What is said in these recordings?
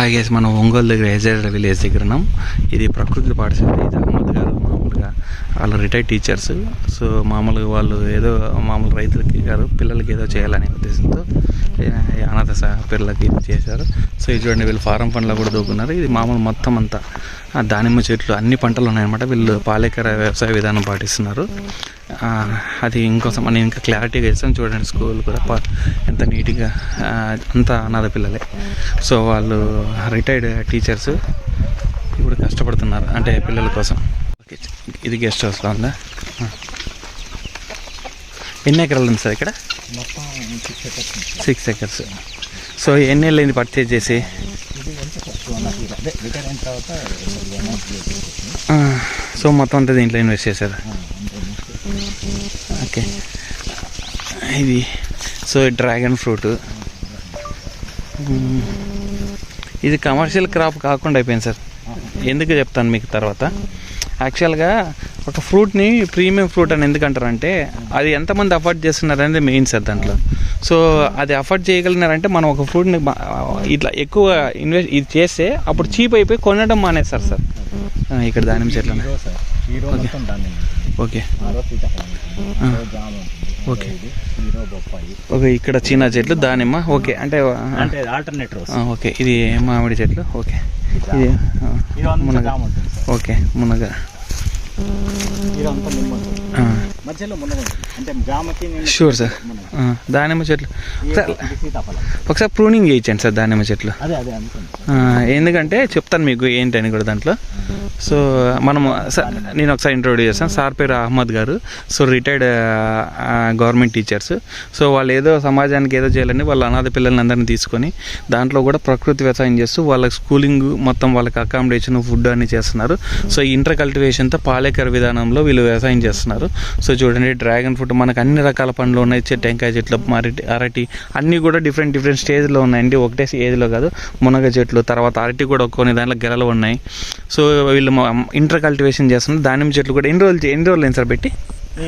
Hi guys మనం ఒంగోలు దగ్గర ఎజెడ్ village దగ్గర ఉన్నాం. ఇది ప్రకృతి పాఠశాల ఇది అహ్మద్ గారు మామూలుగా వాళ్ళు రిటైర్డ్ టీచర్స్ సో మామూలుగా వాళ్ళు ఏదో మామూలు రైతులకి కాదు పిల్లలకి ఏదో చేయాలనే ఉద్దేశంతో అనాథ సహ పిల్లలకి ఇది చేశారు. సో ఇది చూడండి వీళ్ళు ఫారం పండ్లో కూడా దూకున్నారు. ఇది మామూలు మొత్తం అంతా దానిమ్మ చెట్లు అన్ని పంటలు ఉన్నాయన్నమాట. వీళ్ళు పాలేకర వ్యవసాయ విధానం పాటిస్తున్నారు. అది ఇంకోసం నేను ఇంకా క్లారిటీగా ఇస్తాను చూడండి స్కూల్ కూడా ఎంత నీట్గా అంతా అనాథ పిల్లలే. సో వాళ్ళు రిటైర్డ్ టీచర్స్ ఇప్పుడు కష్టపడుతున్నారు అంటే పిల్లల కోసం. ఇది గెస్ట్ హౌస్లో ఉందా? ఎన్ని ఎకరాలు ఉంది సార్ ఇక్కడ? సిక్స్ ఎకర్స్ సో ఎన్ని వెళ్ళింది పర్చేజ్ చేసి? సో మొత్తం అంతా దీంట్లో ఇన్వెస్ట్ చేశారు. ఇది. So dragon fruit. ఇది కమర్షియల్ క్రాప్ కాకుండా అయిపోయింది సార్. ఎందుకు చెప్తాను మీకు తర్వాత? యాక్చువల్గా ఒక ఫ్రూట్ని ప్రీమియం ఫ్రూట్ అని ఎందుకు అంటారంటే అది ఎంతమంది అఫోర్డ్ చేస్తున్నారు అనేది మెయిన్ సార్ దాంట్లో. సో అది అఫోర్డ్ చేయగలిగినారంటే మనం ఒక ఫ్రూట్ని ఇట్లా ఎక్కువ ఇన్వెస్ట్ ఇది చేస్తే అప్పుడు చీప్ అయిపోయి కొనడం మానేస్తారు సార్. ఇక్కడ దానిమ్మ చెట్లు దాన్ని ఓకే ఓకే. ఓకే ఇక్కడ చీనా చెట్లు దానిమ్మ ఓకే అంటే అంటే ఆల్టర్నేట్ ఓకే ఇది మామిడి చెట్లు ఓకే. ఇది మునగ. ఓకే మునగ. మధ్యలో అంటే జామకి నిమ్మ షూర్ సార్ దానిమ్మ చెట్లు. ఒకసారి ప్రూనింగ్ చేయించండి సార్ దానిమ్మ చెట్లు. ఎందుకంటే చెప్తాను మీకు ఏంటని కూడా దాంట్లో. సో మనము సార్ నేను ఒకసారి ఇంట్రొడ్యూస్ చేస్తాను. సార్ పేరు Ahmed garu. So retired government teachers so వాళ్ళు ఏదో సమాజానికి ఏదో చేయాలని వాళ్ళ అనాథ పిల్లల్ని అందరినీ తీసుకొని దాంట్లో కూడా ప్రకృతి వ్యవసాయం చేస్తూ వాళ్ళకి స్కూలింగ్ మొత్తం వాళ్ళకి అకామిడేషన్ ఫుడ్ అన్ని చేస్తున్నారు. సో ఇంటర్ కల్టివేషన్తో పాలేకర విధానంలో వీళ్ళు వ్యవసాయం చేస్తున్నారు. సో చూడండి డ్రాగన్ ఫ్రూట్ మనకు అన్ని రకాల పండ్లు ఉన్నాయి టెంకాయ చెట్లు మరటి అరటి అన్నీ కూడా డిఫరెంట్ డిఫరెంట్ స్టేజ్లో ఉన్నాయండి. ఒకటే ఏజ్లో కాదు మునగ చెట్లు తర్వాత అరటి కూడా కొన్ని దాంట్లో గెలలు ఉన్నాయి. సో వీళ్ళు ఇంటర్ కల్టివేషన్ చేస్తున్నారు. దానిమ్మ చెట్లు కూడా ఎన్ని రోజులు ఎన్ని రోజులు సార్ పెట్టి?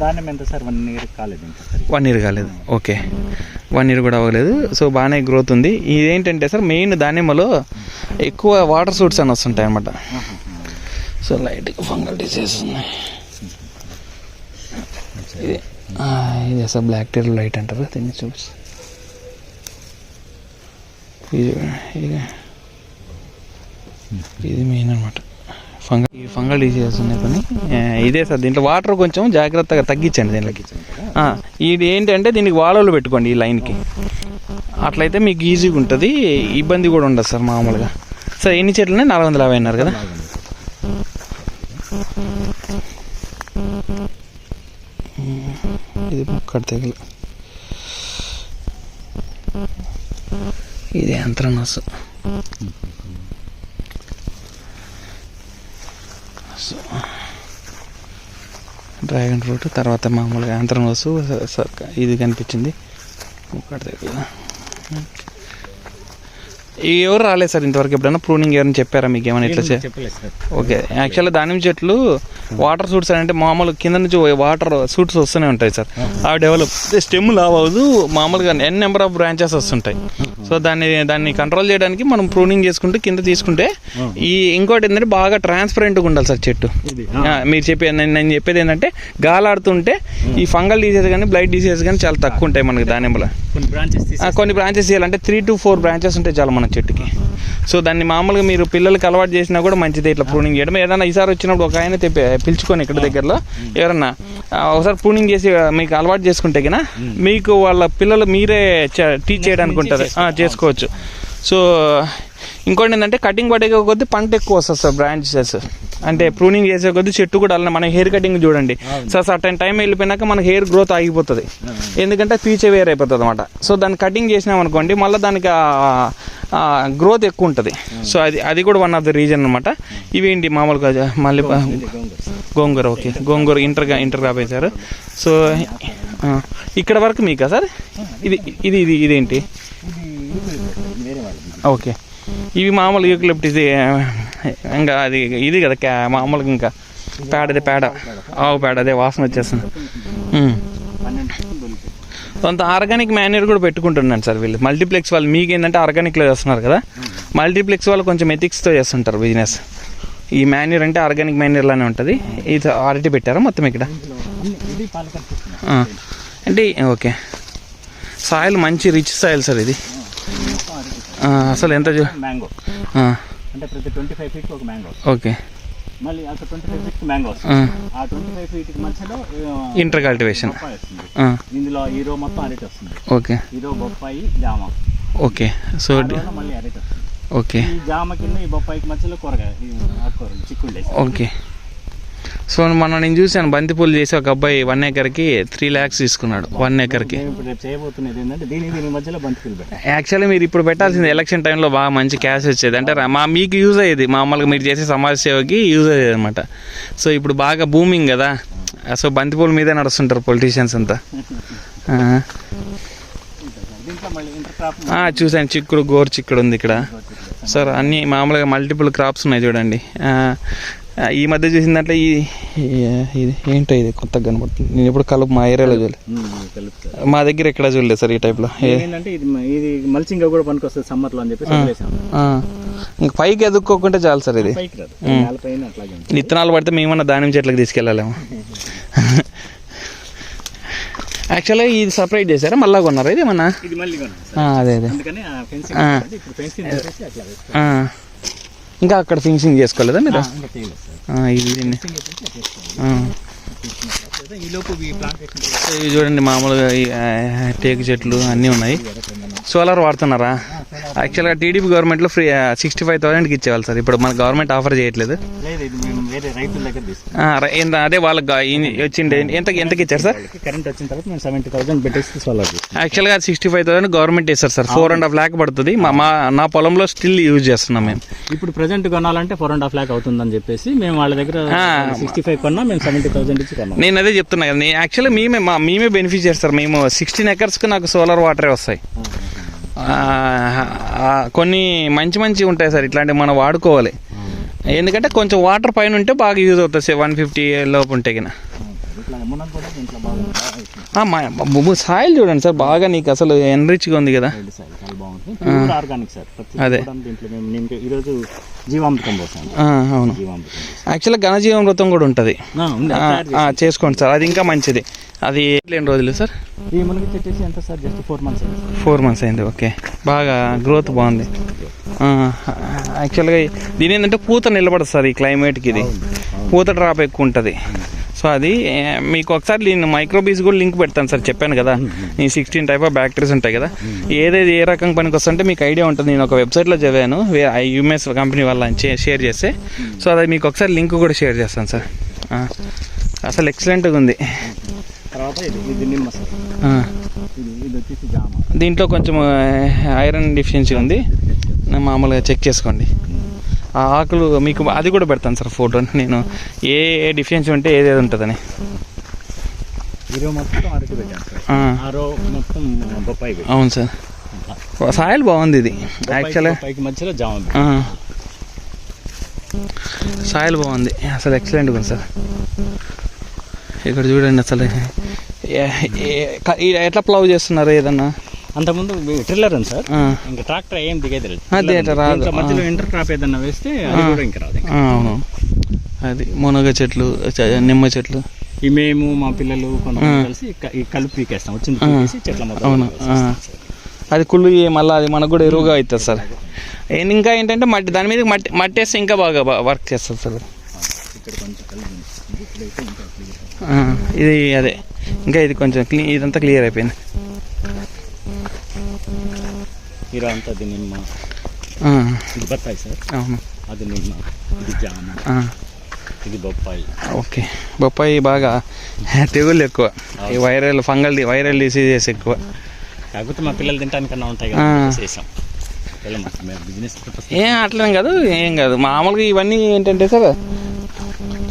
ధాన్యం ఎంత సార్? వన్ ఇయర్ కాలేదు వన్ ఇయర్ కాలేదు. ఓకే. వన్ ఇయర్ కూడా అవ్వలేదు. సో బాగానే గ్రోత్ ఉంది. ఇదేంటంటే సార్ మెయిన్ దానిమ్మలో ఎక్కువ వాటర్ సూట్స్ అని వస్తుంటాయి అనమాట సో లైట్గా ఫంగల్ డిసీజెస్ ఉన్నాయి. ఇది. ఇది అసలు బ్లాక్ టెర్ లైట్ అంటారు. దీన్ని చూపిస్తా. ఇది ఇది ఇది మెయిన్ అనమాట ఫంగల్ ఈ ఫంగల్ డిసీజెస్ ఉన్నాయి కొన్ని ఇదే సార్ దీంట్లో వాటర్ కొంచెం జాగ్రత్తగా తగ్గించండి దీనికి ఇది ఏంటంటే దీనికి వాడలు పెట్టుకోండి ఈ లైన్కి అట్లయితే మీకు ఈజీగా ఉంటుంది. ఇబ్బంది కూడా ఉండదు సార్ మామూలుగా. సార్ ఎన్ని చెట్లు ఉన్నాయి నాలుగు వందల యాభై అన్నారు కదా. ఇది ముక్కడ ఇది యంత్రనస్. డ్రాగన్ ఫ్రూట్ తర్వాత మామూలుగా యాంత్రనస్ ఇది కనిపించింది. ముక్కడ తెగలు ఎవరు రాలేదు సార్ ఇంతవరకు ఎప్పుడైనా? ప్రూనింగ్ ఎవరైనా చెప్పారా మీకు ఏమైనా ఇట్లా ఓకే యాక్చువల్గా దానిమ్మ చెట్లు వాటర్ సూట్స్ అని అంటే మామూలు కింద నుంచి వాటర్ సూట్స్ వస్తూనే ఉంటాయి సార్. అవి డెవలప్ స్టెమ్ లావ్ అవ్వదు మామూలుగా ఎన్ నెంబర్ ఆఫ్ బ్రాంచెస్ వస్తుంటాయి. సో దాన్ని దాన్ని కంట్రోల్ చేయడానికి మనం ప్రూనింగ్ చేసుకుంటే కింద తీసుకుంటే ఈ ఇంకోటి ఏంటంటే బాగా ట్రాన్స్పరెంట్గా ఉండాలి సార్ చెట్టు. ఆ, మీరు చెప్పే నేను నేను చెప్పేది ఏంటంటే గాలాడుతుంటే ఈ ఫంగల్ డిసీజ్ కానీ బ్లైట్ డిసీజ్ కానీ చాలా తక్కువ ఉంటాయి మనకి దానిమ్మలో. కొన్ని బ్రాంచెస్ కొన్ని బ్రాంచెస్ చేయాలంటే త్రీ టు ఫోర్ బ్రాంచెస్ ఉంటాయి చాలా మన చెట్టుకి. సో దాన్ని మామూలుగా మీరు పిల్లలకి అలవాటు చేసినా కూడా మంచిది ఇట్లా ప్రూనింగ్ చేయడం. ఏదైనా ఈసారి వచ్చినప్పుడు ఒక ఆయన పిలుచుకొని ఇక్కడ దగ్గరలో ఎవరన్నా ఒకసారి ప్రూనింగ్ చేసి మీకు అలవాటు చేసుకుంటే కన్నా మీకు వాళ్ళ పిల్లలు మీరే టీచ్ చేయడానికి ఉంటుంది. చేసుకోవచ్చు. సో ఇంకోటి ఏంటంటే కటింగ్ పడే కొద్దీ పంట ఎక్కువ వస్తుంది సార్ బ్రాంచెస్ అంటే ప్రూనింగ్ చేసే కొద్దీ చెట్టు కూడా అలానే మన హెయిర్ కటింగ్ చూడండి. సార్ సర్టన్ టైం వెళ్ళిపోయినాక మన హెయిర్ గ్రోత్ ఆగిపోతుంది. ఎందుకంటే ఫీచర్ వేర్ అయిపోతుంది అనమాట సో దాన్ని కటింగ్ చేసినాం అనుకోండి మళ్ళీ దానికి గ్రోత్ ఎక్కువ ఉంటుంది. సో అది అది కూడా వన్ ఆఫ్ ద రీజన్ అనమాట ఇవేంటి మామూలుగా మళ్ళీ గోంగూర ఓకే. గోంగూర ఇంటర్ ఇంటర్ క్రాప్ వేశారు సో ఇక్కడ వరకు మీకా సార్? ఇది ఇది ఇది ఇదేంటి? ఓకే. ఇవి మామూలు యూక్లిప్ట్ ఇది ఇంకా అది ఇది కదా క్యా మామూలుగా ఇంకా పేడ పేడ ఆవు పేడ అదే వాసన వచ్చేస్తుంది. కొంత ఆర్గానిక్ మాన్యూర్ కూడా పెట్టుకుంటున్నాను సార్ వీళ్ళు. మల్టీప్లెక్స్ వాళ్ళు మీకు ఏంటంటే ఆర్గానిక్లో చేస్తున్నారు కదా. మల్టీప్లెక్స్ వాళ్ళు కొంచెం ఎథిక్స్తో చేస్తుంటారు బిజినెస్ ఈ మాన్యూర్ అంటే ఆర్గానిక్ మాన్యూర్ లానే ఉంటుంది. ఇది అరటి పెట్టారా మొత్తం ఇక్కడ? అంటే ఓకే. సాయిల్ మంచి రిచ్ సాయిల్ సార్ ఇది. అసలు ఎంత మ్యాంగో. అంటే ప్రతి ట్వంటీ ఫైవ్ ఫీట్ ఒక మ్యాంగో. ఓకే. మళ్ళీ అక్కడ ట్వంటీ ఫైవ్ ఫీట్ మ్యాంగో ఆ, ట్వంటీ ఫైవ్ ఫీట్ మధ్యలో ఇంటర్ కల్టివేషన్ ఇందులో ఈరో మొత్తం అరటి వస్తుంది. ఓకే. ఈరో బొప్పాయి జామ. ఓకే. సో మళ్ళీ అరటి వస్తుంది. ఓకే. ఈ జామ కింద ఈ బొప్పాయికి మధ్యలో కూరగాయ ఆకుకూరలు చిక్కుళ్ళు ఓకే. సో మొన్న నేను చూశాను బంతిపూలు చేసి ఒక అబ్బాయి వన్ ఏకర్కి త్రీ ల్యాక్స్ తీసుకున్నాడు వన్ ఏకర్కి యాక్చువల్లీ మీరు ఇప్పుడు పెట్టాల్సింది ఎలక్షన్ టైంలో బాగా మంచి క్యాష్ వచ్చేది. అంటే మా మీకు యూజ్ అయ్యేది. మామూలుగా మీరు చేసే సమాజ సేవకి యూజ్ అయ్యేది అనమాట సో ఇప్పుడు బాగా బూమింగ్ కదా. సో బంతిపూల మీదే నడుస్తుంటారు పొలిటీషియన్స్ అంతా. చూశాను. చిక్కుడు గోరు చిక్కుడు ఉంది ఇక్కడ. సార్ అన్ని మామూలుగా మల్టిపుల్ క్రాప్స్ ఉన్నాయి చూడండి. ఈ మధ్య చూసిన దాంట్లో ఈ ఇది ఏంటో ఇది కొత్తగా కనబడుతుంది నేను ఎప్పుడు కలుపు మా ఏరియాలో చూడలేదు మా దగ్గర ఎక్కడ చూడలేదు సార్ ఈ టైప్లో ఏంటంటే ఇది మల్చింగ్ కూడా పనికి వస్తుంది సమ్మర్లో అని. ఇంక పైకి ఎదుక్కోకుంటే చాలు సార్ ఇది. విత్తనాలు పడితే మేమన్నా దానిమ్మ చెట్లకు తీసుకెళ్ళాలేమో. యాక్చువల్గా ఇది సపరేట్ చేశారా? మళ్ళా కొన్నారా? ఇది ఏమన్నా? అదే అదే. ఇంకా అక్కడ ఫినిషింగ్ చేసుకోలేదా మీరు? ఇది ఇవి చూడండి మామూలుగా టేకు చెట్లు అన్నీ ఉన్నాయి. సోలార్ వాడుతున్నారా? యాక్చువల్గా టీడీపీ గవర్నమెంట్లో ఫ్రీ సిక్స్టీ ఫైవ్ థౌసండ్కి ఇచ్చేవాళ్ళు సార్. ఇప్పుడు మన గవర్నమెంట్ ఆఫర్ చేయట్లేదు. అదే వాళ్ళకి వచ్చిండే ఎంత ఎంతకి ఇచ్చారు సార్? కరెంట్ వచ్చిన తర్వాత మేము సెవెంటీ థౌసండ్ పెట్టేసి సోలార్ యాక్చువల్గా సిక్స్టీ ఫైవ్ థౌసండ్ గవర్నమెంట్ ఇస్తారు sir. Four and half lakh పడుతుంది. మా నా పొలంలో స్టిల్ యూజ్ చేస్తున్నాం మేము. ఇప్పుడు ప్రజెంట్ కొనాలంటే ఫోర్ అండ్ హాఫ్ ల్యాక్ అవుతుందని చెప్పేసి మేము వాళ్ళ దగ్గర. సిక్స్టీ ఫైవ్ కొన్నా. మేము సెవెంటీ థౌసండ్ నేను అదే చెప్తున్నా కదా నేను యాక్చువల్లీ మేమే మా మేమే బెనిఫిట్ చేస్తారు మేము సిక్స్టీన్ ఎకర్స్కి నాకు సోలార్ వాటరే వస్తాయి. కొన్ని మంచి మంచి ఉంటాయి సార్ ఇట్లాంటివి మనం వాడుకోవాలి. ఎందుకంటే కొంచెం వాటర్ పైన ఉంటే బాగా యూజ్ అవుతుంది వన్ ఫిఫ్టీ లోపు ఉంటే కినా ఇట్లా. సాయిల్ చూడండి సార్ బాగా నీకు అసలు ఎన్రిచ్గా ఉంది కదా. ఆర్గానిక్ సార్ అదే. కూడా దీంట్లో మేము నేను ఈరోజు జీవామృతం అవును. యాక్చువల్గా ఘనజీవామృతం కూడా ఉంటుంది. చేసుకోండి సార్ అది ఇంకా మంచిది. అది ఎన్ని రోజులు సార్? ఎంత just four months. Four months అయింది ఓకే. బాగా గ్రోత్ బాగుంది. యాక్చువల్గా దీని ఏంటంటే పూత నిలబడదు సార్ ఈ క్లైమేట్కి ఇది. పూత డ్రాప్ ఎక్కువ ఉంటుంది. సో అది మీకు ఒకసారి నేను మైక్రోబీస్ కూడా లింక్ పెడతాను సార్ చెప్పాను కదా. ఈ సిక్స్టీన్ టైప్ ఆఫ్ బ్యాక్టీరియాస్ ఉంటాయి కదా. ఏదేది ఏ రకం పనికి వస్తుంటే మీకు ఐడియా ఉంటుంది. నేను ఒక వెబ్సైట్లో చదివాను యూఎస్ కంపెనీ వాళ్ళ షేర్ చేస్తే. సో అది మీకు ఒకసారి లింక్ కూడా షేర్ చేస్తాను సార్. అసలు ఎక్సలెంట్గా ఉంది. తర్వాత ఇది నిమ్మ సార్. వచ్చేసి జామ. దీంట్లో కొంచెం ఐరన్ డిఫిషియన్సీ ఉంది. మామూలుగా చెక్ చేసుకోండి. ఆ ఆకులు మీకు అది కూడా పెడతాను సార్ ఫోటో. నేను ఏ ఏ డిఫిషియన్సీ ఉంటే ఏదేది ఉంటుందని. అవును సార్. సాయిల్ బాగుంది ఇది యాక్చువల్గా మధ్యలో. సాయిల్ బాగుంది. అసలు ఎక్సలెంట్గా ఉంది సార్. ఇక్కడ చూడండి అసలు. ఎట్లా ప్లవ్ చేస్తున్నారు ఏదన్నా? అంతకుముందు ట్రిల్లర్ ఉంది సార్. ఇంకా ట్రాక్టర్ ఏం దిగేది అదే. రాదు. మధ్యలో ఇంటర్ క్రాప్ ఏదన్నా వేస్తే ఇంకా రాదు అవును. అది మునగ చెట్లు నిమ్మ చెట్లు. మేము మా పిల్లలు కొంతమంది. కలిసి కలుపు పీకేస్తాం. వచ్చింది. పీకేసి చెట్ల అవును. అది కుళ్ళు మళ్ళీ అది మనకు కూడా ఎరువుగా అవుతుంది సార్. ఇంకా ఏంటంటే మట్టి దాని మీద మట్టి మట్టి వేస్తే ఇంకా బాగా వర్క్ చేస్తుంది సార్ ఇది అదే. ఇంకా ఇది కొంచెం క్లీ ఇదంతా క్లియర్ అయిపోయింది. అది నిమ్మ ఇది బత్తాయి సార్ అవును అది నిమ్మ ఇది జామ ఆ, ఇది బొప్పాయి ఓకే బొప్పాయి బాగా తెగుళ్ళు ఎక్కువ ఈ వైరల్ ఫంగల్ వైరల్ డిసీజెస్ ఎక్కువ కాకపోతే మా పిల్లలు తినడానికన్నా ఉంటాయి. కదా చేసాం బిజినెస్ ఏం అట్లేం కాదు ఏం కాదు మామూలుగా ఇవన్నీ ఏంటంటే సార్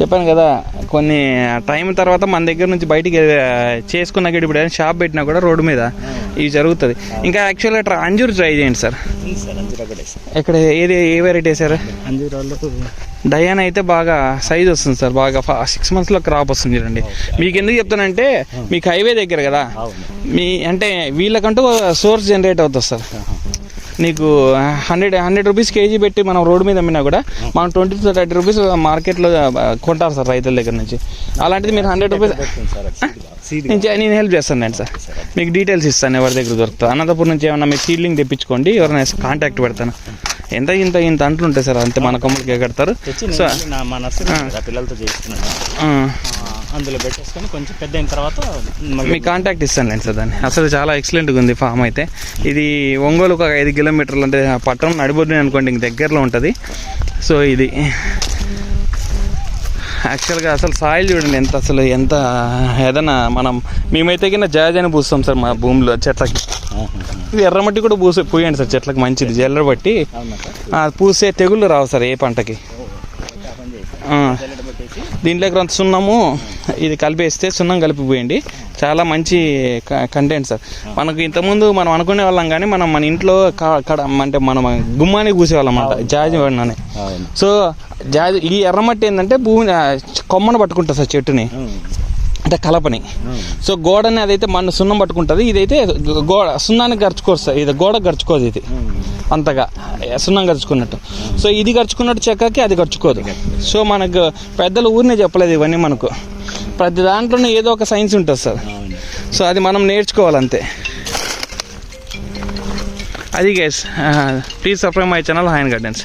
చెప్పాను కదా కొన్ని టైం తర్వాత మన దగ్గర నుంచి బయటికి చేసుకున్నాక ఇప్పుడు ఏదైనా షాప్ పెట్టినా కూడా రోడ్డు మీద ఇవి జరుగుతుంది. ఇంకా యాక్చువల్గా ట్రా అంజూరు ట్రై చేయండి సార్. ఉంది సార్ అంజూరా కూడా వేసాం ఎక్కడ ఏది ఏ వెరైటీ అంజూరాల్లో డయాన్ అయితే బాగా సైజ్ వస్తుంది సార్ బాగా సిక్స్ మంత్స్లో క్రాప్ వస్తుంది చూడండి. మీకు ఎందుకు చెప్తానంటే మీకు హైవే దగ్గర కదా మీ అంటే వీళ్ళకంటూ సోర్స్ జనరేట్ అవుతుంది సార్. నీకు హండ్రెడ్ హండ్రెడ్ రూపీస్ కేజీ పెట్టి మనం రోడ్డు మీద అమ్మినా కూడా మనం ట్వంటీ టు థర్టీ రూపీస్ మార్కెట్లో కొంటారు సార్ రైతుల దగ్గర నుంచి. అలాంటిది మీరు హండ్రెడ్ రూపీస్ సార్ నేను హెల్ప్ చేస్తాను నేను సార్. మీకు డీటెయిల్స్ ఇస్తాను ఎవరి దగ్గర దొరుకుతుంది. అనంతపురం నుంచి ఏమన్నా మీరు సీడ్లింగ్ తెప్పించుకోండి ఎవరైనా కాంటాక్ట్ పెడతాను. ఎంత ఇంత ఇంత అంట్లు ఉంటాయి సార్ అంతే మన కొమ్మలకి కడతారు. తెచ్చి సో నేను నా మా నర్సరీ ఉంది కదా, పిల్లలతో అందులో పెట్టేసుకొని కొంచెం పెద్ద అయిన తర్వాత మీ కాంటాక్ట్ ఇస్తాను సార్ దాన్ని. అసలు చాలా ఎక్సలెంట్గా ఉంది ఫామ్ అయితే. ఇది ఒంగోలు ఒక ఐదు కిలోమీటర్లు అంటే ఆ పట్టణం నడిబొద్దుని అనుకోండి ఇంక దగ్గరలో ఉంటుంది. సో ఇది యాక్చువల్గా అసలు సాయిల్ చూడండి ఎంత అసలు ఎంత ఏదైనా మనం మేమైతే కింద జాజని పూస్తాం సార్ మా భూమిలో చెట్లకి. ఇది ఎర్రమట్టి కూడా పూసే పూయండి సార్ చెట్లకు మంచిది జల్లర బట్టి అవునా సార్? ఆ, పూసే తెగుళ్ళు రావు సార్ ఏ పంటకి. ఆ. పని చేసి ఆ. జల్లెడ పెట్టేసి దీంట్లో కొంత సున్నము ఇది కలిపేస్తే సున్నం కలిపిపోయండి చాలా మంచి కంటెంట్ సార్. మనకు ఇంతకుముందు మనం అనుకునే వాళ్ళం కానీ మనం మన ఇంట్లో కడ అంటే మనం గుమ్మానికి కూసేవాళ్ళం అన్నమాట జాజి అవును. సో జాజి ఈ ఎర్రమట్టి ఏంటంటే భూమిని ఆ, కొమ్మను పట్టుకుంటుంది సార్ చెట్టుని. అంటే కలపని. సో గోడని అదైతే మన సున్నం పట్టుకుంటుంది ఇదైతే గోడ సున్నానికి గరుచుకోదు సార్ ఇది గోడ గరుచుకోదు ఇది. అంతగా సున్నం గరుచుకున్నట్టు. సో ఇది గరుచుకున్నట్టు చెక్కకి అది గరుచుకోదు. సో మనకు పెద్దలు ఊరినే చెప్పలేదు ఇవన్నీ మనకు. ప్రతి దాంట్లోనే ఏదో ఒక సైన్స్ ఉంటుంది సార్. సో అది మనం నేర్చుకోవాలంతే. అది guys please subscribe my channel హాయన్ gardens